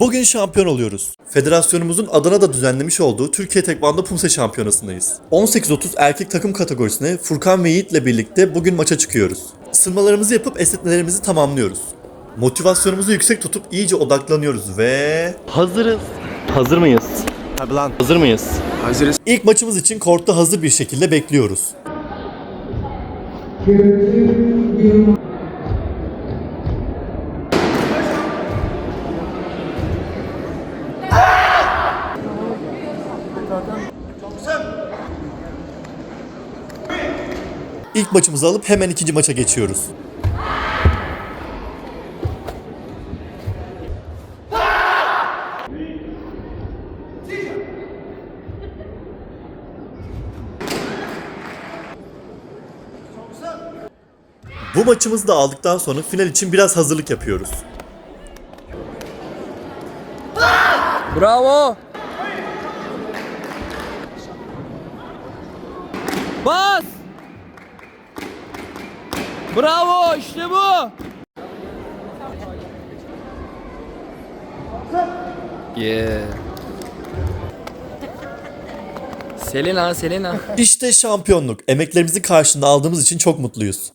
Bugün şampiyon oluyoruz. Federasyonumuzun Adana'da düzenlemiş olduğu Türkiye Tekvando Pumse Şampiyonası'ndayız. 18-30 erkek takım kategorisine Furkan ve Yiğit'le birlikte bugün maça çıkıyoruz. Isınmalarımızı yapıp esnetmelerimizi tamamlıyoruz. Motivasyonumuzu yüksek tutup iyice odaklanıyoruz ve... Hazırız. Hazır mıyız? Tabi lan. Hazır mıyız? Hazırız. İlk maçımız için kortta hazır bir şekilde bekliyoruz. İlk maçımızı alıp hemen ikinci maça geçiyoruz. Bu maçımızı da aldıktan sonra final için biraz hazırlık yapıyoruz. Bravo. Bas. Bravo işte bu. Yeah. Selena, Selena. İşte şampiyonluk. Emeklerimizin karşılığında aldığımız için çok mutluyuz.